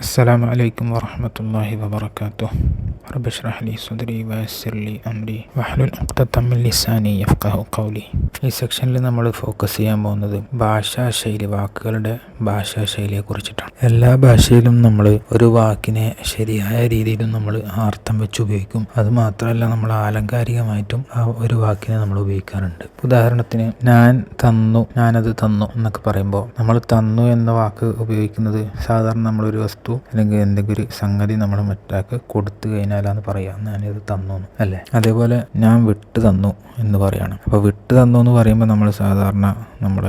السلام عليكم ورحمة الله وبركاته رب اشرح لي صدري ويسر لي أمري واحلل عقدة من لساني يفقه قولي ഈ സെക്ഷനിൽ നമ്മൾ ഫോക്കസ് ചെയ്യാൻ പോകുന്നത് ഭാഷാശൈലി വാക്കുകളുടെ ഭാഷാശൈലിയെ കുറിച്ചിട്ടാണ് എല്ലാ ഭാഷയിലും നമ്മൾ ഒരു വാക്കിനെ ശരിയായ രീതിയിലും നമ്മൾ അർത്ഥം വെച്ച് ഉപയോഗിക്കും അത് മാത്രമല്ല നമ്മൾ ആലങ്കാരികമായിട്ടും ആ ഒരു വാക്കിനെ നമ്മൾ ഉപയോഗിക്കാറുണ്ട് ഉദാഹരണത്തിന് ഞാൻ തന്നു ഞാനത് തന്നു എന്നൊക്കെ പറയുമ്പോൾ നമ്മൾ തന്നു എന്ന വാക്ക് ഉപയോഗിക്കുന്നത് സാധാരണ നമ്മളൊരു വസ്തു അല്ലെങ്കിൽ എന്തെങ്കിലും ഒരു സംഗതി നമ്മൾ മറ്റാൾക്ക് കൊടുത്തു കഴിഞ്ഞാലാന്ന് പറയാം. ഞാനിത് തന്നു. അല്ലേ? അതേപോലെ ഞാൻ വിട്ട് തന്നു എന്ന് പറയാണ്. അപ്പോൾ വിട്ട് തന്നു എന്ന് പറയുമ്പോൾ നമ്മൾ സാധാരണ നമ്മൾ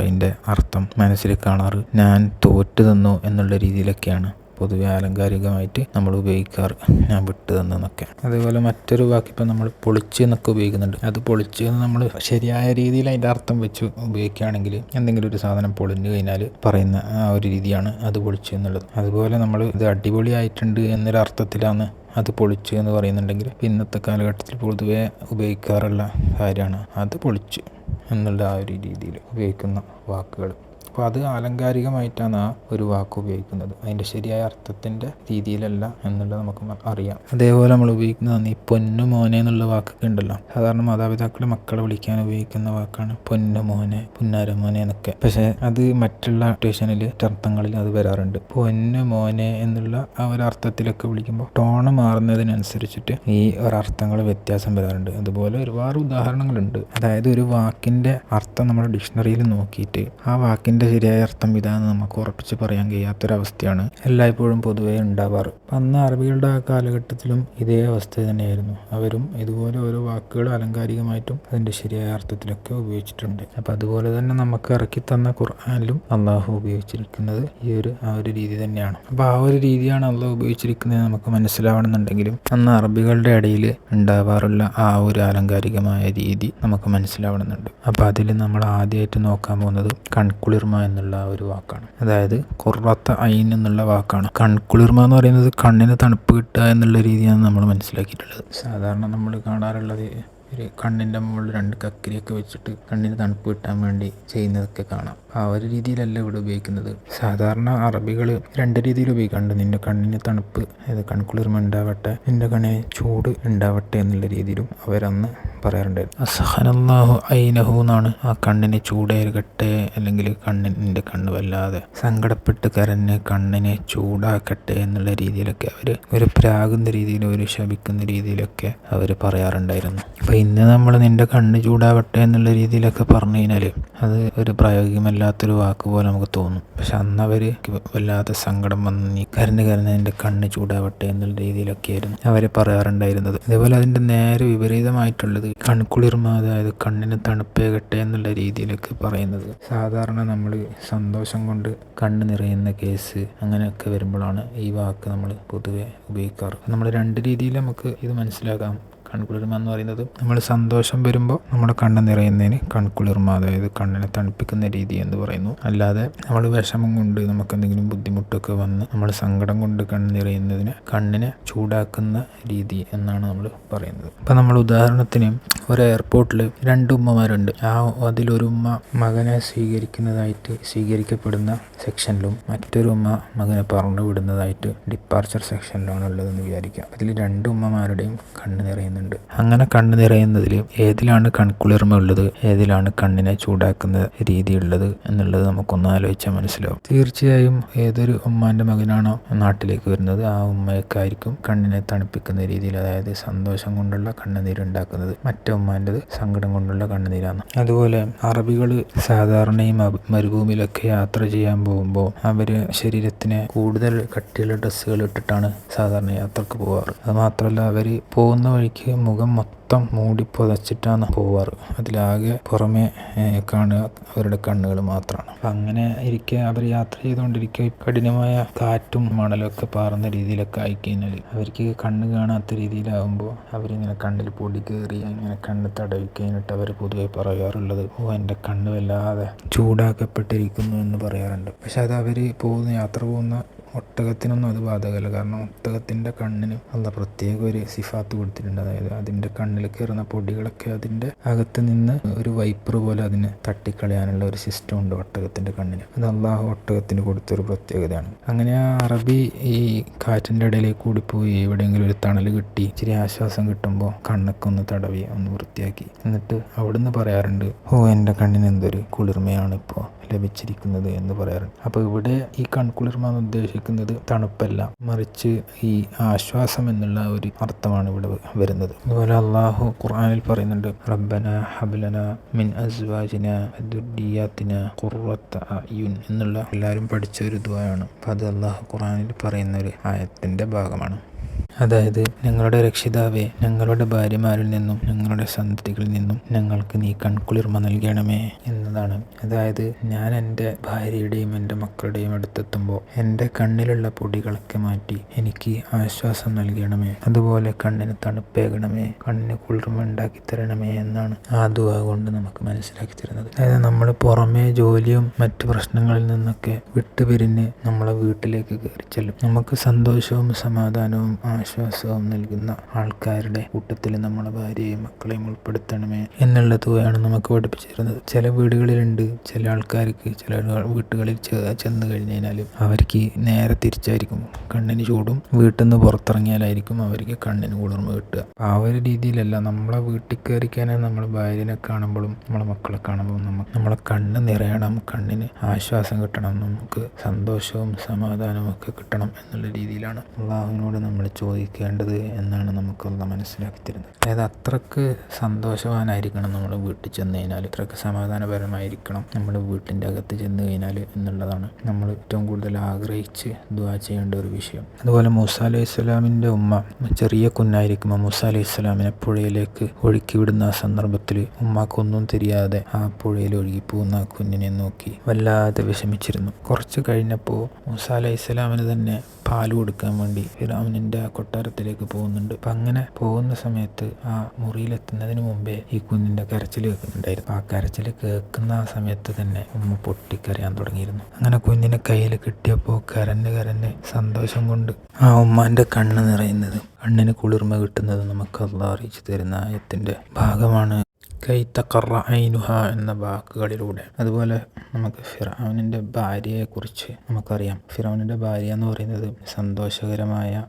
അർത്ഥം മനസ്സിൽ കാണാറ് ഞാൻ തോറ്റു തന്നു എന്നുള്ള രീതിയിലൊക്കെയാണ്. പൊതുവെ ആലങ്കാരികമായിട്ട് നമ്മൾ ഉപയോഗിക്കാറ്. ഞാൻ വിട്ടു തന്നൊക്കെ അതേപോലെ മറ്റൊരു വാക്കിപ്പോൾ നമ്മൾ പൊളിച്ച് എന്നൊക്കെ ഉപയോഗിക്കുന്നുണ്ട്. അത് പൊളിച്ച് നമ്മൾ ശരിയായ രീതിയിൽ അതിന്റെ അർത്ഥം വെച്ച് ഉപയോഗിക്കുകയാണെങ്കിൽ എന്തെങ്കിലും ഒരു സാധനം പൊളിഞ്ഞു കഴിഞ്ഞാൽ പറയുന്ന ആ ഒരു രീതിയാണ് അത് പൊളിച്ച് എന്നുള്ളത്. അതുപോലെ നമ്മൾ ഇത് അടിപൊളിയായിട്ടുണ്ട് എന്നൊരു അർത്ഥത്തിലാണ് അത് പൊളിച്ച് എന്ന് പറയുന്നുണ്ടെങ്കിൽ ഇന്നത്തെ കാലഘട്ടത്തിൽ പൊതുവെ ഉപയോഗിക്കാറുള്ള കാര്യമാണ് അത് പൊളിച്ച് എന്നുള്ള ആ ഒരു രീതിയിൽ ഉപയോഗിക്കുന്ന വാക്കുകൾ. അപ്പോൾ അത് ആലങ്കാരികമായിട്ടാണ് ആ ഒരു വാക്ക് ഉപയോഗിക്കുന്നത്. അതിന്റെ ശരിയായ അർത്ഥത്തിന്റെ രീതിയിലല്ല എന്നുള്ളത് നമുക്ക് അറിയാം. അതേപോലെ നമ്മൾ ഉപയോഗിക്കുന്നതാണ് ഈ പൊന്നു മോനെ എന്നുള്ള വാക്കൊക്കെ ഉണ്ടല്ലോ. സാധാരണ മാതാപിതാക്കൾ മക്കളെ വിളിക്കാൻ ഉപയോഗിക്കുന്ന വാക്കാണ് പൊന്നു മോനെ പുന്നാര മോനെ എന്നൊക്കെ. പക്ഷേ അത് മറ്റുള്ള ട്യൂഷനിൽ അർത്ഥങ്ങളിൽ അത് വരാറുണ്ട്. പൊന്നു മോനെ എന്നുള്ള ആ ഒരു അർത്ഥത്തിലൊക്കെ വിളിക്കുമ്പോൾ ടോണ് മാറുന്നതിനനുസരിച്ചിട്ട് ഈ ഒരർത്ഥങ്ങൾ വ്യത്യാസം വരാറുണ്ട്. അതുപോലെ ഒരുപാട് ഉദാഹരണങ്ങളുണ്ട്. അതായത് ഒരു വാക്കിന്റെ അർത്ഥം നമ്മൾ ഡിക്ഷണറിയിൽ നോക്കിയിട്ട് ആ വാക്കിന്റെ ശരിയായ അർത്ഥം ഇതാണെന്ന് നമുക്ക് ഉറപ്പിച്ച് പറയാൻ കഴിയാത്തൊരവസ്ഥയാണ് എല്ലായ്പ്പോഴും പൊതുവേ ഉണ്ടാവാറ്. അന്ന് അറബികളുടെ ആ കാലഘട്ടത്തിലും ഇതേ അവസ്ഥ തന്നെയായിരുന്നു. അവരും ഇതുപോലെ ഓരോ വാക്കുകൾ അലങ്കാരികമായിട്ടും അതിന്റെ ശരിയായ അർത്ഥത്തിലൊക്കെ ഉപയോഗിച്ചിട്ടുണ്ട്. അപ്പം അതുപോലെ തന്നെ നമുക്ക് ഇറക്കി തന്ന ഖുർആാനിലും അള്ളാഹു ഉപയോഗിച്ചിരിക്കുന്നത് ഈ ഒരു ആ ഒരു രീതി തന്നെയാണ്. അപ്പോൾ ആ ഒരു രീതിയാണ് അള്ളാഹു ഉപയോഗിച്ചിരിക്കുന്നത് നമുക്ക് മനസ്സിലാവണമെന്നുണ്ടെങ്കിലും അന്ന് അറബികളുടെ ഇടയിൽ ഉണ്ടാവാറുള്ള ആ ഒരു അലങ്കാരികമായ രീതി നമുക്ക് മനസ്സിലാവണമെന്നുണ്ട്. അപ്പോൾ അതിൽ നമ്മൾ ആദ്യമായിട്ട് നോക്കാൻ പോകുന്നത് കൺകുളിർമ എന്നുള്ള ഒരു വാക്കാണ്. അതായത് കുറത്ത ഐൻ എന്നുള്ള വാക്കാണ്. കൺകുളിർമ എന്ന് പറയുന്നത് കണ്ണിന് തണുപ്പ് കിട്ടുക എന്നുള്ള രീതിയാണ് നമ്മൾ മനസ്സിലാക്കിയിട്ടുള്ളത്. സാധാരണ നമ്മൾ കാണാറുള്ളത് ഒരു കണ്ണിന്റെ മുകളിൽ രണ്ട് കക്കിരിയൊക്കെ വെച്ചിട്ട് കണ്ണിന് തണുപ്പ് കിട്ടാൻ വേണ്ടി ചെയ്യുന്നതൊക്കെ കാണാം. ആ ഒരു രീതിയിലല്ല ഇവിടെ ഉപയോഗിക്കുന്നത്. സാധാരണ അറബികൾ രണ്ട് രീതിയിൽ ഉപയോഗിക്കാറുണ്ട്. നിന്റെ കണ്ണിന് തണുപ്പ് അതായത് കൺകുളിർമ ഉണ്ടാവട്ടെ നിന്റെ കണ്ണിന് ചൂട് ഉണ്ടാവട്ടെ എന്നുള്ള രീതിയിലും അവരന്ന് പറയാറുണ്ടായിരുന്നു. അസഹനല്ലാഹു എന്നാണ്. ആ കണ്ണിന് ചൂടേകട്ടെ അല്ലെങ്കിൽ കണ്ണിന്റെ കണ്ണ് വല്ലാതെ സങ്കടപ്പെട്ട് കരഞ്ഞ് കണ്ണിനെ ചൂടാക്കട്ടെ എന്നുള്ള രീതിയിലൊക്കെ അവർ ഒരു പ്രാകുന്ന രീതിയിൽ ഒരു ശപിക്കുന്ന രീതിയിലൊക്കെ അവർ പറയാറുണ്ടായിരുന്നു. അപ്പോൾ ഇന്ന് നമ്മൾ നിന്റെ കണ്ണ് ചൂടാവട്ടെ എന്നുള്ള രീതിയിലൊക്കെ പറഞ്ഞു കഴിഞ്ഞാൽ അത് ഒരു പ്രായോഗികമല്ലാത്തൊരു വാക്ക് പോലെ നമുക്ക് തോന്നും. പക്ഷെ അന്ന് അവർ വല്ലാത്ത സങ്കടം വന്ന് നീ കരഞ്ഞ് കരഞ്ഞ് എന്റെ കണ്ണ് ചൂടാവട്ടെ എന്നുള്ള രീതിയിലൊക്കെയായിരുന്നു അവർ പറയാറുണ്ടായിരുന്നത്. അതേപോലെ അതിന്റെ നേരെ വിപരീതമായിട്ടുള്ളത് കൺകുളിർമ അതായത് കണ്ണിന് തണുപ്പേകട്ടെ എന്നുള്ള രീതിയിലൊക്കെ പറയുന്നത്. സാധാരണ നമ്മൾ സന്തോഷം കൊണ്ട് കണ്ണ് നിറയുന്ന കേസ് അങ്ങനെയൊക്കെ വരുമ്പോഴാണ് ഈ വാക്ക് നമ്മൾ പൊതുവെ ഉപയോഗിക്കാറ്. നമ്മൾ രണ്ട് രീതിയിൽ നമുക്ക് ഇത് മനസ്സിലാക്കാം. കൺകുളിർമ എന്ന് പറയുന്നത് നമ്മൾ സന്തോഷം വരുമ്പോൾ നമ്മുടെ കണ്ണ് നിറയുന്നതിന് കൺകുളിർമ അതായത് കണ്ണിനെ തണുപ്പിക്കുന്ന രീതി എന്ന് പറയുന്നു. അല്ലാതെ നമ്മൾ വിഷമം കൊണ്ട് നമുക്ക് എന്തെങ്കിലും ബുദ്ധിമുട്ടൊക്കെ വന്ന് നമ്മൾ സങ്കടം കൊണ്ട് കണ്ണ് നിറയുന്നതിന് കണ്ണിനെ ചൂടാക്കുന്ന രീതി എന്നാണ് നമ്മൾ പറയുന്നത്. ഇപ്പം നമ്മൾ ഉദാഹരണത്തിന് ഒരു എയർപോർട്ടിൽ രണ്ട് ഉമ്മമാരുണ്ട്. ആ അതിലൊരു ഉമ്മ മകനെ സ്വീകരിക്കുന്നതായിട്ട് സ്വീകരിക്കപ്പെടുന്ന സെക്ഷനിലും മറ്റൊരു ഉമ്മ മകനെ പറഞ്ഞു വിടുന്നതായിട്ട് ഡിപ്പാർച്ചർ സെക്ഷനിലാണ് ഉള്ളതെന്ന് വിചാരിക്കാം അതിൽ രണ്ട് ഉമ്മമാരുടെയും കണ്ണ് നിറയുന്നുണ്ട്. അങ്ങനെ കണ്ണ് നിറയുന്നതിൽ ഏതിലാണ് കൺകുളിർമ ഉള്ളത് ഏതിലാണ് കണ്ണിനെ ചൂടാക്കുന്ന രീതിയുള്ളത് എന്നുള്ളത് നമുക്കൊന്ന് ആലോചിച്ചാൽ മനസ്സിലാവും. തീർച്ചയായും ഏതൊരു ഉമ്മാന്റെ മകനാണോ നാട്ടിലേക്ക് വരുന്നത് ആ ഉമ്മയൊക്കെയായിരിക്കും കണ്ണിനെ തണുപ്പിക്കുന്ന രീതിയിൽ അതായത് സന്തോഷം കൊണ്ടുള്ള കണ്ണുനീരുണ്ടാക്കുന്നത്. മറ്റേ ഉമ്മാന്റെത് സങ്കടം കൊണ്ടുള്ള കണ്ണുനീരാണ്. അതുപോലെ അറബികൾ സാധാരണയും മരുഭൂമിയിലൊക്കെ യാത്ര ചെയ്യാൻ പോകുമ്പോൾ അവർ ശരീരത്തിന് കൂടുതൽ കട്ടിയുള്ള ഡ്രസ്സുകൾ ഇട്ടിട്ടാണ് സാധാരണ യാത്രയ്ക്ക് പോകാറ് അത് മാത്രമല്ല അവർ പോകുന്ന വഴിക്ക് മുഖം മൊത്തം മൂടി പുതച്ചിട്ടാണ് പോവാറ്. അതിലാകെ പുറമെ കാണുക അവരുടെ കണ്ണുകൾ മാത്രമാണ് അങ്ങനെ ഇരിക്കെ അവർ യാത്ര ചെയ്തുകൊണ്ടിരിക്കുക കഠിനമായ കാറ്റും മണലും ഒക്കെ പാറുന്ന രീതിയിലൊക്കെ ആയിക്കഴിഞ്ഞാൽ അവർക്ക് കണ്ണ് കാണാത്ത രീതിയിലാകുമ്പോൾ അവരിങ്ങനെ കണ്ണിൽ പൊടി കയറി അങ്ങനെ കണ്ണ് തടവി കഴിഞ്ഞിട്ട് അവർ പൊതുവെ പറയാറുള്ളത് ഓ എന്റെ കണ്ണ് വല്ലാതെ ചൂടാക്കപ്പെട്ടിരിക്കുന്നു എന്ന് പറയാറുണ്ട്. പക്ഷെ അത് അവർ പോകുന്ന യാത്ര പോകുന്ന ഒട്ടകത്തിനൊന്നും അത് ബാധകമല്ല. കാരണം ഒട്ടകത്തിന്റെ കണ്ണിന് അല്ല പ്രത്യേക ഒരു സിഫാത്ത് കൊടുത്തിട്ടുണ്ട്. അതായത് അതിന്റെ കണ്ണിൽ കയറുന്ന പൊടികളൊക്കെ അതിന്റെ അകത്ത് നിന്ന് ഒരു വൈപ്പർ പോലെ അതിനെ തട്ടിക്കളയാനുള്ള ഒരു സിസ്റ്റം ഉണ്ട് ഒട്ടകത്തിന്റെ കണ്ണിന്. അത് അള്ളാഹു ഒട്ടകത്തിന് കൊടുത്തൊരു പ്രത്യേകതയാണ്. അങ്ങനെ ആ അറബി ഈ കാറ്റിന്റെ ഇടയിലേക്ക് കൂടി പോയി എവിടെയെങ്കിലും ഒരു തണൽ കിട്ടി ഇച്ചിരി ആശ്വാസം കിട്ടുമ്പോൾ കണ്ണൊക്കെ ഒന്ന് തടവി ഒന്ന് വൃത്തിയാക്കി. എന്നിട്ട് അവിടുന്ന് പറയാറുണ്ട് ഓ എന്റെ കണ്ണിന് എന്തൊരു കുളിർമയാണ് ഇപ്പോൾ. ലഭിച്ചിരിക്കുന്നത് എന്ന് പറയാറുണ്ട്. അപ്പോൾ ഇവിടെ ഈ കൺകുളിർമ എന്ന് ഉദ്ദേശിക്കുന്നത് തണുപ്പല്ല മറിച്ച് ഈ ആശ്വാസം എന്നുള്ള ഒരു അർത്ഥമാണ് ഇവിടെ വരുന്നത്. അതുപോലെ അള്ളാഹു ഖുർആാനിൽ പറയുന്നുണ്ട് റബ്ബന ഹബ്ലന മിൻ അസ്വാജിന എന്നുള്ള എല്ലാവരും പഠിച്ച ഒരു ദ്വയാണ് അപ്പോൾ അത് അള്ളാഹു ഖുർആാനിൽ പറയുന്ന ഒരു ആയത്തിന്റെ ഭാഗമാണ്. അതായത് ഞങ്ങളുടെ രക്ഷിതാവേ ഞങ്ങളുടെ ഭാര്യമാരിൽ നിന്നും ഞങ്ങളുടെ സന്തതികളിൽ നിന്നും ഞങ്ങൾക്ക് നീ കൺകുളിർമ നൽകണമേ എന്നതാണ്. അതായത് ഞാൻ എന്റെ ഭാര്യയുടെയും എന്റെ മക്കളുടെയും അടുത്തെത്തുമ്പോൾ എന്റെ കണ്ണിലുള്ള പൊടികളൊക്കെ മാറ്റി എനിക്ക് ആശ്വാസം നൽകണമേ. അതുപോലെ കണ്ണിന് തണുപ്പേകണമേ കണ്ണിന് കുളിർമ ഉണ്ടാക്കി തരണമേ എന്നാണ് ആ ദുവ കൊണ്ട് നമുക്ക് മനസ്സിലാക്കി തരുന്നത്. അതായത് നമ്മൾ പുറമേ ജോലിയും മറ്റു പ്രശ്നങ്ങളിൽ നിന്നൊക്കെ വിട്ടുപിരിഞ്ഞ് നമ്മളെ വീട്ടിലേക്ക് കയറി ചെല്ലും. നമുക്ക് സന്തോഷവും സമാധാനവും നൽകുന്ന ആൾക്കാരുടെ കൂട്ടത്തിൽ നമ്മുടെ ഭാര്യയെയും മക്കളെയും ഉൾപ്പെടുത്തണമേ എന്നുള്ള തുകയാണ് നമുക്ക് പഠിപ്പിച്ചിരുന്നത്. ചില വീടുകളിലുണ്ട്. ചില ആൾക്കാർക്ക് ചില വീട്ടുകളിൽ ചെന്ന് കഴിഞ്ഞ് കഴിഞ്ഞാൽ അവർക്ക് നേരെ തിരിച്ചായിരിക്കും. കണ്ണിന് ചൂടും വീട്ടിൽ നിന്ന് പുറത്തിറങ്ങിയാലായിരിക്കും അവർക്ക് കണ്ണിന് കുളിർമ കിട്ടുക. ആ ഒരു രീതിയിലല്ല നമ്മളെ വീട്ടിൽ കയറിക്കാനെ നമ്മളെ ഭാര്യനെ കാണുമ്പോഴും നമ്മളെ മക്കളെ കാണുമ്പോഴും നമുക്ക് നമ്മളെ കണ്ണ് നിറയണം. കണ്ണിന് ആശ്വാസം കിട്ടണം. നമുക്ക് സന്തോഷവും സമാധാനവും ഒക്കെ കിട്ടണം എന്നുള്ള രീതിയിലാണ്. അള്ളാഹുവിനോട് നമ്മൾ ചോദിക്കേണ്ടത് എന്നാണ് നമുക്കുള്ള മനസ്സിലാക്കി തരുന്നത് അതായത് അത്രയ്ക്ക് സന്തോഷവാനായിരിക്കണം നമ്മൾ വീട്ടിൽ ചെന്ന് കഴിഞ്ഞാൽ അത്രയ്ക്ക് സമാധാനപരമായിരിക്കണം നമ്മൾ വീട്ടിന്റെ അകത്ത് ചെന്ന് കഴിഞ്ഞാൽ എന്നുള്ളതാണ് നമ്മൾ ഏറ്റവും കൂടുതൽ ആഗ്രഹിച്ച് ദുവാ ചെയ്യേണ്ട ഒരു വിഷയം. അതുപോലെ മൂസ അലൈഹി സ്വലാമിന്റെ ഉമ്മ ചെറിയ കുഞ്ഞായിരിക്കുമ്പോൾ മൂസ അലൈഹി സ്വലാമിനെ പുഴയിലേക്ക് ഒഴുക്കി വിടുന്ന ആ സന്ദർഭത്തിൽ ഉമ്മാക്കൊന്നും தெரிയാതെ ആ പുഴയിൽ ഒഴുകിപ്പോകുന്ന കുഞ്ഞിനെ നോക്കി വല്ലാതെ വിഷമിച്ചിരുന്നു. കുറച്ച് കഴിഞ്ഞപ്പോൾ മൂസ അലൈഹി സ്വലാമിന് തന്നെ പാൽ കൊടുക്കാൻ വേണ്ടി ഫിറാമിനിന്റെ ആ കൊട്ടാരത്തിലേക്ക് പോകുന്നുണ്ട്. അപ്പം അങ്ങനെ പോകുന്ന സമയത്ത് ആ മുറിയിലെത്തുന്നതിന് മുമ്പേ ഈ കുഞ്ഞിന്റെ കരച്ചിൽ കേൾക്കുന്നുണ്ടായിരുന്നു. ആ കരച്ചിൽ കേൾക്കുന്ന ആ സമയത്ത് തന്നെ ഉമ്മ പൊട്ടിക്കരയാൻ തുടങ്ങിയിരുന്നു. അങ്ങനെ കുഞ്ഞിനെ കയ്യിൽ കിട്ടിയപ്പോൾ കരഞ്ഞ് കരഞ്ഞ് സന്തോഷം കൊണ്ട് ആ ഉമ്മാന്റെ കണ്ണ് നിറയുന്നത് കണ്ണിന് കുളിർമ കിട്ടുന്നത് നമുക്ക് അറിയിച്ചു തരുന്ന ആയത്തിന്റെ ഭാഗമാണ്. കൈത്തക്കറ ഐനുഹ എന്ന വാക്കുകളിലൂടെ. അതുപോലെ നമുക്ക് ഫിറാവിനിന്റെ ഭാര്യയെക്കുറിച്ച് നമുക്കറിയാം. ഫിറാവിനിന്റെ ഭാര്യ എന്ന് പറയുന്നത് സന്തോഷകരമായ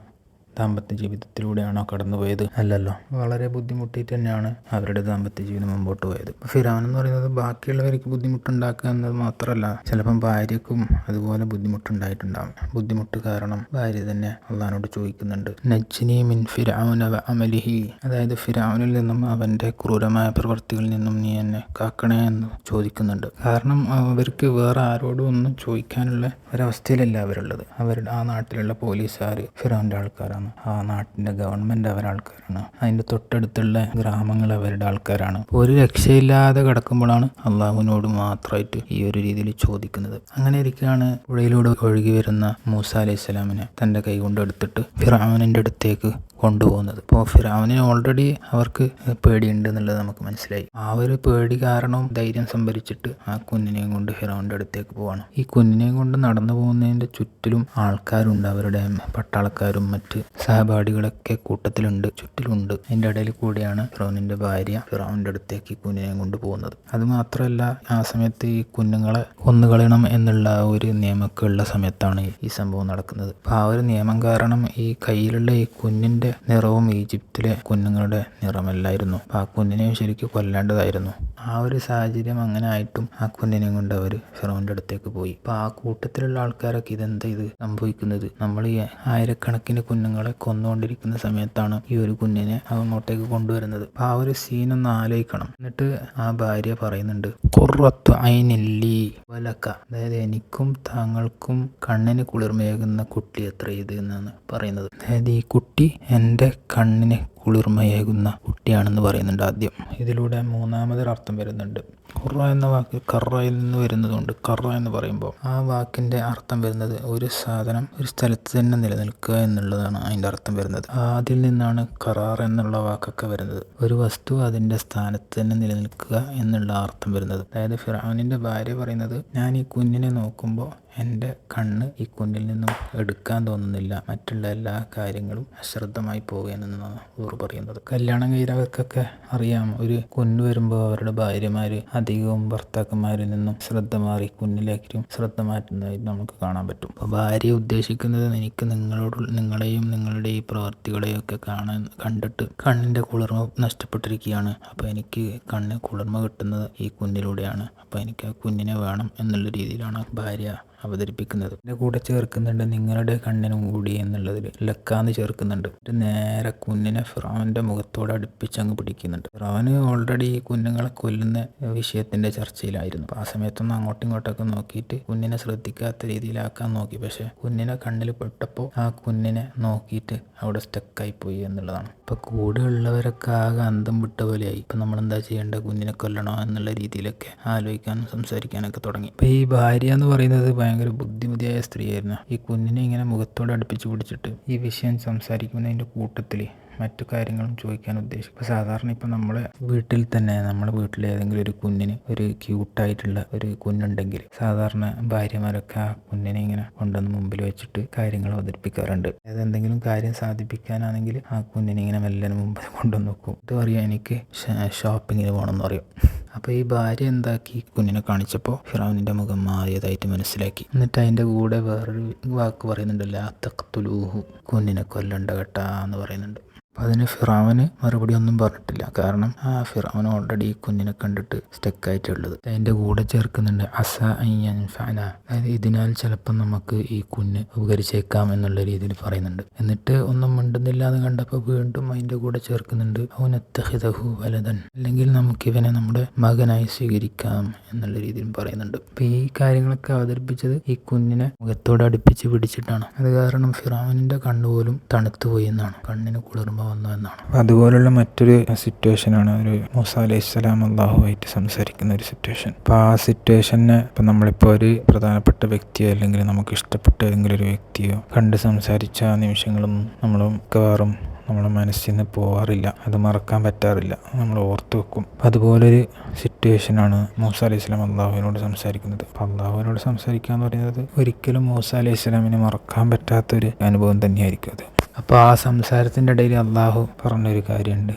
ദാമ്പത്യ ജീവിതത്തിലൂടെയാണോ കടന്നുപോയത്? അല്ലല്ലോ. വളരെ ബുദ്ധിമുട്ടിയിട്ട് തന്നെയാണ് അവരുടെ ദാമ്പത്യ ജീവിതം മുമ്പോട്ട് പോയത്. ഫിറാൻ എന്ന് പറയുന്നത് ബാക്കിയുള്ളവർക്ക് ബുദ്ധിമുട്ടുണ്ടാക്കുക എന്നത് മാത്രമല്ല ചിലപ്പം ഭാര്യക്കും അതുപോലെ ബുദ്ധിമുട്ടുണ്ടായിട്ടുണ്ടാവും. ബുദ്ധിമുട്ട് കാരണം ഭാര്യ തന്നെ അള്ളഹാനോട് ചോദിക്കുന്നുണ്ട്. നജ്നി മിൻ ഫിറാവുന അമലിഹി. അതായത് ഫിറാവുനിൽ നിന്നും അവന്റെ ക്രൂരമായ പ്രവൃത്തികളിൽ നിന്നും നീ എന്നെ കാക്കണേ എന്ന് ചോദിക്കുന്നുണ്ട്. കാരണം അവർക്ക് വേറെ ആരോടും ഒന്നും ചോദിക്കാനുള്ള ഒരവസ്ഥയിലല്ല അവരുള്ളത്. അവരുടെ ആ നാട്ടിലുള്ള പോലീസുകാർ ഫിറാവിന്റെ ആൾക്കാരാണ്. ആ നാട്ടിന്റെ ഗവൺമെന്റ് അവരുടെ ആൾക്കാരാണ്. അതിന്റെ തൊട്ടടുത്തുള്ള ഗ്രാമങ്ങൾ അവരുടെ ആൾക്കാരാണ്. ഒരു രക്ഷയില്ലാതെ കിടക്കുമ്പോഴാണ് അള്ളാഹുവിനോട് മാത്രമായിട്ട് ഈ ഒരു രീതിയിൽ ചോദിക്കുന്നത്. അങ്ങനെ ഇരിക്കുകയാണ് പുഴയിലൂടെ ഒഴുകി വരുന്ന മൂസ അലൈഹി സ്വലാമിനെ തന്റെ കൈ കൊണ്ട് എടുത്തിട്ട് ഫിറാമിന്റെ അടുത്തേക്ക് കൊണ്ടുപോകുന്നത്. ഇപ്പോൾ ഫിറാവിന് ഓൾറെഡി അവർക്ക് പേടിയുണ്ട് എന്നുള്ളത് നമുക്ക് മനസ്സിലായി. ആ ഒരു പേടി കാരണം ധൈര്യം സംഭരിച്ചിട്ട് ആ കുഞ്ഞിനെയും കൊണ്ട് ഫിറാവിന്റെ അടുത്തേക്ക് പോവാണ്. ഈ കുഞ്ഞിനെയും കൊണ്ട് നടന്നു പോകുന്നതിന്റെ ചുറ്റിലും ആൾക്കാരുണ്ട്. അവരുടെ പട്ടാളക്കാരും മറ്റ് സഹപാഠികളൊക്കെ കൂട്ടത്തിലുണ്ട് ചുറ്റിലുണ്ട്. അതിന്റെ ഇടയിൽ കൂടിയാണ് ഫിറോനിന്റെ ഭാര്യ ഫിറോവിന്റെ അടുത്തേക്ക് ഈ കുഞ്ഞിനെയും കൊണ്ട് പോകുന്നത്. അതുമാത്രമല്ല ആ സമയത്ത് ഈ കുഞ്ഞുങ്ങളെ കൊന്നുകളയണം എന്നുള്ള ഒരു നിയമമൊക്കെ ഉള്ള സമയത്താണ് ഈ സംഭവം നടക്കുന്നത്. അപ്പോൾ ആ ഒരു നിയമം കാരണം ഈ കയ്യിലുള്ള ഈ കുഞ്ഞിന്റെ നിറവും ഈജിപ്തിലെ കുഞ്ഞുങ്ങളുടെ നിറമല്ലായിരുന്നു. ആ കുഞ്ഞിനെയും ശരിക്കും കൊല്ലേണ്ടതായിരുന്നു. ആ ഒരു സാഹചര്യം അങ്ങനെ ആയിട്ടും ആ കുഞ്ഞിനെ കൊണ്ട് അവർ ഫിറോന്റെ അടുത്തേക്ക് പോയി. അപ്പോൾ ആ കൂട്ടത്തിലുള്ള ആൾക്കാരൊക്കെ ഇതെന്താ ഇത് സംഭവിക്കുന്നത്? നമ്മൾ ഈ ആയിരക്കണക്കിന് കുഞ്ഞുങ്ങളെ കൊന്നുകൊണ്ടിരിക്കുന്ന സമയത്താണ് ഈ ഒരു കുഞ്ഞിനെ അങ്ങോട്ടേക്ക് കൊണ്ടുവരുന്നത്. അപ്പോൾ ആ ഒരു സീൻ ഒന്ന് ആലോചിക്കണം. എന്നിട്ട് ആ ഭാര്യ പറയുന്നുണ്ട് കുറത്ത് അയിനില്ലി വലക്ക. അതായത് എനിക്കും താങ്കൾക്കും കണ്ണിന് കുളിർമയേകുന്ന കുട്ടി എത്ര ഇത് എന്നാണ് പറയുന്നത്. അതായത് ഈ കുട്ടി എന്റെ കണ്ണിന് കുളിർമയേകുന്ന കുട്ടിയാണെന്ന് പറയുന്നുണ്ട് ആദ്യം. ഇതിലൂടെ മൂന്നാമതൊരർത്ഥം വരുന്നുണ്ട്. കുറ എന്ന വാക്ക് കറയിൽ നിന്ന് വരുന്നതുകൊണ്ട് കറ എന്ന് പറയുമ്പോൾ ആ വാക്കിന്റെ അർത്ഥം വരുന്നത് ഒരു സാധനം ഒരു സ്ഥലത്ത് തന്നെ നിലനിൽക്കുക എന്നുള്ളതാണ് അതിന്റെ അർത്ഥം വരുന്നത്. അതിൽ നിന്നാണ് കറാർ എന്നുള്ള വാക്കൊക്കെ വരുന്നത്. ഒരു വസ്തു അതിന്റെ സ്ഥാനത്ത് തന്നെ നിലനിൽക്കുക എന്നുള്ള അർത്ഥം വരുന്നത്. അതായത് ഫിറാനിന്റെ ഭാര്യ പറയുന്നത് ഞാൻ ഈ കുഞ്ഞിനെ നോക്കുമ്പോൾ എന്റെ കണ്ണ് ഈ കുഞ്ഞിൽ നിന്നും എടുക്കാൻ തോന്നുന്നില്ല. മറ്റുള്ള എല്ലാ കാര്യങ്ങളും അശ്രദ്ധമായി പോവുകയെന്നാണ് ഊർ പറയുന്നത്. കല്യാണം കഴിഞ്ഞവർക്കൊക്കെ അറിയാം. ഒരു കുഞ്ഞ് വരുമ്പോൾ അവരുടെ ഭാര്യമാർ അധികവും ഭർത്താക്കന്മാരിൽ നിന്നും ശ്രദ്ധ മാറി കുഞ്ഞിലേക്കും ശ്രദ്ധ മാറ്റുന്നതായി നമുക്ക് കാണാൻ പറ്റും. അപ്പോൾ ഭാര്യ ഉദ്ദേശിക്കുന്നത് എനിക്ക് നിങ്ങളോട് നിങ്ങളെയും നിങ്ങളുടെ ഈ പ്രവർത്തികളെയും ഒക്കെ കാണാൻ കണ്ടിട്ട് കണ്ണിന്റെ കുളിർമ നഷ്ടപ്പെട്ടിരിക്കുകയാണ്. അപ്പോൾ എനിക്ക് കണ്ണ് കുളിർമ കിട്ടുന്നത് ഈ കുഞ്ഞിലൂടെയാണ് അപ്പോൾ എനിക്ക് ആ കുഞ്ഞിനെ വേണം എന്നുള്ള രീതിയിലാണ് ഭാര്യ അവതരിപ്പിക്കുന്നത്. എന്റെ കൂടെ ചേർക്കുന്നുണ്ട് നിങ്ങളുടെ കണ്ണിനും കൂടി എന്നുള്ളതിൽ ലക്കാന്ന് ചേർക്കുന്നുണ്ട്. എന്നിട്ട് നേരെ കുഞ്ഞിനെ ഫിറാവിന്റെ മുഖത്തോട് അടുപ്പിച്ച് അങ്ങ് പിടിക്കുന്നുണ്ട്. ഫിറാവിന് ഓൾറെഡി കുഞ്ഞുങ്ങളെ കൊല്ലുന്ന വിഷയത്തിന്റെ ചർച്ചയിലായിരുന്നു. ആ സമയത്തൊന്നും അങ്ങോട്ടും ഇങ്ങോട്ടൊക്കെ നോക്കിയിട്ട് കുഞ്ഞിനെ ശ്രദ്ധിക്കാത്ത രീതിയിലാക്കാൻ നോക്കി. പക്ഷേ കുഞ്ഞിനെ കണ്ണിൽ പെട്ടപ്പോൾ ആ കുഞ്ഞിനെ നോക്കിയിട്ട് അവിടെ സ്റ്റക്കായി പോയി എന്നുള്ളതാണ്. ഇപ്പോൾ കൂടെ ഉള്ളവരൊക്കെ ആകെ അന്തം വിട്ട പോലെയായി. ഇപ്പം നമ്മളെന്താ ചെയ്യേണ്ടത് കുഞ്ഞിനെ കൊല്ലണോ എന്നുള്ള രീതിയിലൊക്കെ ആലോചിക്കാനും സംസാരിക്കാനൊക്കെ തുടങ്ങി. ഇപ്പോൾ ഈ ഭാര്യ എന്ന് പറയുന്നത് ബുദ്ധിമതിയായ സ്ത്രീയായിരുന്നു. ഈ കുഞ്ഞിനെ ഇങ്ങനെ മുഖത്തോട് അടുപ്പിച്ച് പിടിച്ചിട്ട് ഈ വിഷയം സംസാരിക്കുന്നതിന്റെ കൂട്ടത്തിൽ മറ്റു കാര്യങ്ങളും ചോദിക്കാൻ ഉദ്ദേശിക്കും. ഇപ്പോൾ സാധാരണ ഇപ്പോൾ നമ്മളെ വീട്ടിൽ തന്നെ നമ്മുടെ വീട്ടിൽ ഏതെങ്കിലും ഒരു കുഞ്ഞിന് ഒരു ക്യൂട്ടായിട്ടുള്ള ഒരു കുഞ്ഞുണ്ടെങ്കിൽ സാധാരണ ഭാര്യമാരൊക്കെ ആ കുഞ്ഞിനെ ഇങ്ങനെ കൊണ്ടുവന്ന് മുമ്പിൽ വെച്ചിട്ട് കാര്യങ്ങൾ അവതരിപ്പിക്കാറുണ്ട്. അതായത് എന്തെങ്കിലും കാര്യം സാധിപ്പിക്കാനാണെങ്കിൽ ആ കുഞ്ഞിനെ ഇങ്ങനെ മെല്ലനെ മുമ്പിൽ കൊണ്ടുവന്ന് നോക്കും ഇത് പറയാം എനിക്ക് ഷോപ്പിങ്ങിന് പോകണം എന്ന് പറയും അപ്പോൾ ഈ ഭാര്യ എന്താക്കി? കുഞ്ഞിനെ കാണിച്ചപ്പോൾ ഫിറാവിന്റെ മുഖം മാറിയതായിട്ട് മനസ്സിലാക്കി. എന്നിട്ട് അതിന്റെ കൂടെ വേറൊരു വാക്ക് പറയുന്നുണ്ടല്ലോ ആ തഖ്തുലൂഹു കുഞ്ഞിനെ കൊല്ലണ്ട കേട്ടാ എന്ന് പറയുന്നുണ്ട്. അപ്പോൾ അതിന് ഫിറാവന് മറുപടി ഒന്നും പറഞ്ഞിട്ടില്ല. കാരണം ആ ഫിറാവൻ ഓൾറെഡി ഈ കുഞ്ഞിനെ കണ്ടിട്ട് സ്റ്റക്കായിട്ടുള്ളത് അതിന്റെ കൂടെ ചേർക്കുന്നുണ്ട് അസ ഫാന അതായത് ഇതിനാൽ ചിലപ്പം നമുക്ക് ഈ കുഞ്ഞ് ഉപകരിച്ചേക്കാം എന്നുള്ള രീതിയിൽ പറയുന്നുണ്ട്. എന്നിട്ട് ഒന്നും മിണ്ടുന്നില്ല എന്ന് കണ്ടപ്പോൾ വീണ്ടും അതിന്റെ കൂടെ ചേർക്കുന്നുണ്ട്. അവനത്തഹിതഹു വലതൻ അല്ലെങ്കിൽ നമുക്കിവനെ നമ്മുടെ മകനായി സ്വീകരിക്കാം എന്നുള്ള രീതിയിൽ പറയുന്നുണ്ട്. അപ്പം ഈ കാര്യങ്ങളൊക്കെ അവതരിപ്പിച്ചത് ഈ കുഞ്ഞിനെ മുഖത്തോട് അടുപ്പിച്ച് പിടിച്ചിട്ടാണ്. അത് കാരണം ഫിറാമിന്റെ കണ്ണുപോലും തണുത്തുപോയി എന്നാണ്. കണ്ണിന് കുളിർമ വന്നു എന്നാണ് അതുപോലുള്ള മറ്റൊരു സിറ്റുവേഷനാണ് ഒരു മൂസ അലൈഹി സ്വലാം അള്ളാഹുമായിട്ട് സംസാരിക്കുന്ന ഒരു സിറ്റുവേഷൻ അപ്പോൾ ആ സിറ്റുവേഷനെ ഇപ്പം നമ്മളിപ്പോൾ ഒരു പ്രധാനപ്പെട്ട വ്യക്തിയോ അല്ലെങ്കിൽ നമുക്ക് ഇഷ്ടപ്പെട്ട ഏതെങ്കിലും ഒരു വ്യക്തിയോ കണ്ട് സംസാരിച്ച ആ നിമിഷങ്ങളും നമ്മൾ മിക്കവാറും നമ്മുടെ മനസ്സിൽ നിന്ന് പോകാറില്ല അത് മറക്കാൻ പറ്റാറില്ല. നമ്മൾ ഓർത്ത് വെക്കും. അതുപോലൊരു സിറ്റുവേഷനാണ് മൂസ അലൈഹി സ്വലാം അള്ളാഹുവിനോട് സംസാരിക്കുന്നത്. അപ്പം അള്ളാഹുവിനോട് സംസാരിക്കുക എന്ന് പറയുന്നത് ഒരിക്കലും മൂസ അലൈഹി സ്വലാമിന് മറക്കാൻ പറ്റാത്തൊരു അനുഭവം തന്നെയായിരിക്കും അത്. അപ്പോൾ ആ സംസാരത്തിന്റെ ഇടയിൽ അള്ളാഹു പറഞ്ഞൊരു കാര്യമുണ്ട്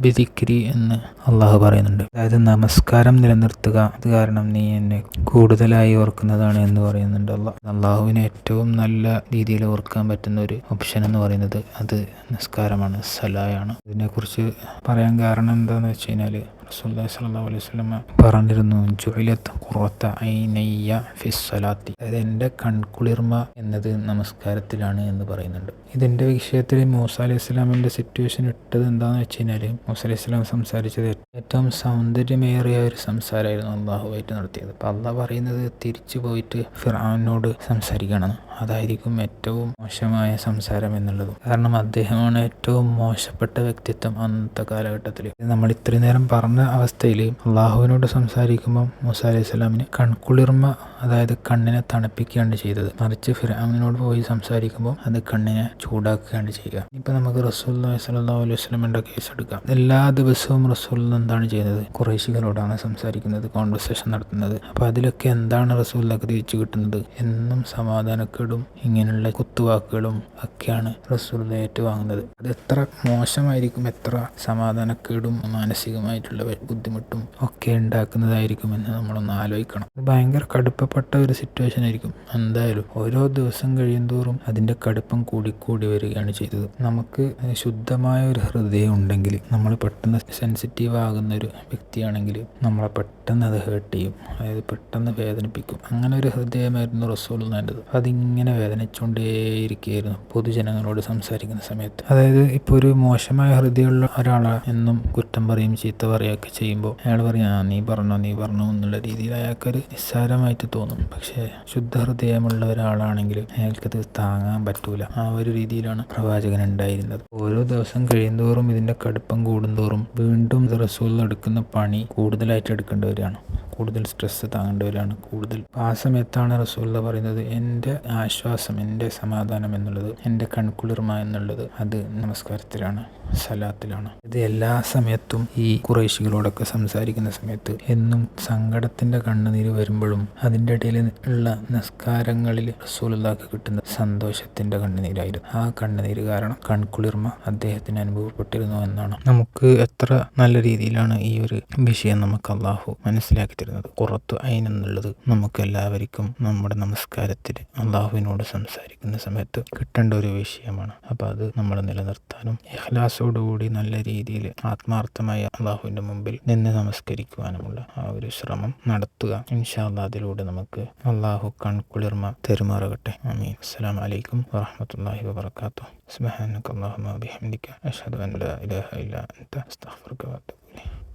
ബിദിക്രി എന്ന് അള്ളാഹു പറയുന്നുണ്ട്. അതായത് നമസ്കാരം നിലനിർത്തുക അത് കാരണം നീ എന്നെ കൂടുതലായി ഓർക്കുന്നതാണ് എന്ന് പറയുന്നുണ്ട് അള്ളാഹ്. അള്ളാഹുവിനെ ഏറ്റവും നല്ല രീതിയിൽ ഓർക്കാൻ പറ്റുന്ന ഒരു ഓപ്ഷൻ എന്ന് പറയുന്നത് അത് നിസ്കാരമാണ് സലായാണ് ഇതിനെക്കുറിച്ച് പറയാൻ കാരണം എന്താണെന്ന് വെച്ച് കഴിഞ്ഞാൽ സ്വല്ലല്ലാഹു അലൈഹി വസല്ലം പറഞ്ഞിരുന്നു ജുഇലത്ത് കുറത്ത ഐനയ്യ ഫിസ്സലാത്തി അതായത് എന്റെ കൺകുളിർമ എന്നത് നമസ്കാരത്തിലാണ് എന്ന് പറയുന്നുണ്ട്. ഇതിന്റെ വിഷയത്തിൽ മൂസ അലൈഹി സ്വലാമിന്റെ സിറ്റുവേഷൻ ഇട്ടത് എന്താണെന്ന് വെച്ച് കഴിഞ്ഞാൽ മൂസ അലൈഹി സ്വലാം സംസാരിച്ചത് ഏറ്റവും സൗന്ദര്യമേറിയ ഒരു സംസാരമായിരുന്നു അള്ളാഹുവായിട്ട് നടത്തിയത്. അപ്പോൾ അള്ളാഹ് പറയുന്നത് തിരിച്ചു പോയിട്ട് ഫിറാനോട് സംസാരിക്കണം. അതായിരിക്കും ഏറ്റവും മോശമായ സംസാരം എന്നുള്ളത്. കാരണം അദ്ദേഹമാണ് ഏറ്റവും മോശപ്പെട്ട വ്യക്തിത്വം അന്നത്തെ കാലഘട്ടത്തിൽ. നമ്മൾ ഇത്രയും നേരം പറഞ്ഞ അവസ്ഥയിൽ അള്ളാഹുവിനോട് സംസാരിക്കുമ്പോൾ മൂസ അലൈഹി സ്വലാമിന് കൺകുളിർമ അതായത് കണ്ണിനെ തണുപ്പിക്കുകയാണ് ചെയ്തത്. മറിച്ച് ഫിറാമിനോട് പോയി സംസാരിക്കുമ്പോൾ അത് കണ്ണിനെ ചൂടാക്കുകയാണ് ചെയ്യുക. ഇപ്പൊ നമുക്ക് റസൂൽ സല്ലാ അലൈഹി കേസ് എടുക്കാം. എല്ലാ ദിവസവും റസൂൽ എന്താണ് ചെയ്യുന്നത്? കുറേശികളോടാണ് സംസാരിക്കുന്നത് കോൺവെർസേഷൻ നടത്തുന്നത്. അപ്പോൾ അതിലൊക്കെ എന്താണ് റസൂലിനൊക്കെ തിരിച്ചു കിട്ടുന്നത്? എന്നും സമാധാനക്കേടും ഇങ്ങനെയുള്ള കുത്തുവാക്കുകളും ഒക്കെയാണ് റസൂൽ ഏറ്റുവാങ്ങുന്നത്. അത് എത്ര മോശമായിരിക്കും എത്ര സമാധാനക്കേടും മാനസികമായിട്ടുള്ള ബുദ്ധിമുട്ടും ഒക്കെ ഉണ്ടാക്കുന്നതായിരിക്കും ഉണ്ടാക്കുന്നതായിരിക്കുമെന്ന് നമ്മളൊന്ന് ആലോചിക്കണം. ഭയങ്കര കടുപ്പപ്പെട്ട ഒരു സിറ്റുവേഷൻ ആയിരിക്കും. എന്തായാലും ഓരോ ദിവസം കഴിയുന്തോറും അതിന്റെ കടുപ്പം കൂടിക്കൂടി വരികയാണ് ചെയ്തത്. നമുക്ക് ശുദ്ധമായ ഒരു ഹൃദയം ഉണ്ടെങ്കിൽ നമ്മൾ പെട്ടെന്ന് സെൻസിറ്റീവ് ആകുന്ന ഒരു വ്യക്തിയാണെങ്കിൽ നമ്മളെ പെട്ടെന്ന് അത് ഹേർട്ട് ചെയ്യും. അതായത് പെട്ടെന്ന് വേദനിപ്പിക്കും. അങ്ങനെ ഒരു ഹൃദയമായിരുന്നു റസൂൽ നല്ലത്. അതിങ്ങനെ വേദനിച്ചുകൊണ്ടേയിരിക്കുകയായിരുന്നു പൊതുജനങ്ങളോട് സംസാരിക്കുന്ന സമയത്ത്. അതായത് ഇപ്പോൾ ഒരു മോശമായ ഹൃദയമുള്ള ഒരാളെ എന്നും കുറ്റം പറയും ചീത്ത പറയുകയൊക്കെ ചെയ്യുമ്പോൾ അയാൾ പറയും ആ നീ പറഞ്ഞോ നീ പറഞ്ഞോ എന്നുള്ള രീതിയിൽ അയാൾക്കൊരു നിസ്സാരമായിട്ട് തോന്നും. പക്ഷേ ശുദ്ധഹൃദയമുള്ള ഒരാളാണെങ്കിൽ അയാൾക്കത് താങ്ങാൻ പറ്റൂല. ആ ഒരു രീതിയിലാണ് പ്രവാചകൻ ഉണ്ടായിരുന്നത് ഓരോ ദിവസം കഴിയുന്തോറും ഇതിന്റെ കടുപ്പം കൂടുന്തോറും വീണ്ടും റസൂൽ എടുക്കുന്ന പണി കൂടുതലായിട്ട് എടുക്കേണ്ടി വരികയാണ്. കൂടുതൽ സ്ട്രെസ്സ് താങ്ങേണ്ടി വരികയാണ് കൂടുതൽ ആ സമയത്താണ് റസൂല്ല പറയുന്നത് എന്റെ ആശ്വാസം എന്റെ സമാധാനം എന്നുള്ളത് എന്റെ കൺകുളിർമ എന്നുള്ളത് അത് നമസ്കാരത്തിലാണ് സലാത്തിലാണ്. ഇത് എല്ലാ സമയത്തും ഈ കുറേശികളോടൊക്കെ സംസാരിക്കുന്ന സമയത്ത് എന്നും സങ്കടത്തിന്റെ കണ്ണുനീര് വരുമ്പോഴും അതിന്റെ ഇടയിൽ ഉള്ള നിസ്കാരങ്ങളിൽ റസൂലുള്ളാഹിക്ക് കിട്ടുന്ന സന്തോഷത്തിന്റെ കണ്ണുനീരായിരുന്നു. ആ കണ്ണുനീര് കാരണം കൺകുളിർമ അദ്ദേഹത്തിന് അനുഭവപ്പെട്ടിരുന്നു എന്നാണ്. നമുക്ക് എത്ര നല്ല രീതിയിലാണ് ഈ ഒരു വിഷയം നമുക്ക് അള്ളാഹു മനസ്സിലാക്കി തരുന്നത് അയിൻ എന്നുള്ളത് നമുക്ക് എല്ലാവർക്കും നമ്മുടെ നമസ്കാരത്തിൽ അള്ളാഹുവിനോട് സംസാരിക്കുന്ന സമയത്ത് കിട്ടേണ്ട ഒരു വിഷയമാണ്. അപ്പോൾ അത് നമ്മൾ നിലനിർത്താനും എഹ്ലാസോടുകൂടി നല്ല രീതിയിൽ ആത്മാർത്ഥമായി അള്ളാഹുവിന്റെ മുമ്പിൽ നിന്ന് നമസ്കരിക്കുവാനുമുള്ള ആ ഒരു ശ്രമം നടത്തുക. ഇൻഷാല്ല അതിലൂടെ നമുക്ക് അള്ളാഹു കൺകുളിർമ തെരുമാറുകട്ടെ. അമീൻ അസ്സാം വലൈക്കും വാഹമത്തല്ലാഹി സുബ്ഹാനക അല്ലാഹുമ്മ ബിഹംദിക അഷ്ഹദു അൻ ഇലാഹ ഇല്ല ഇലൈക്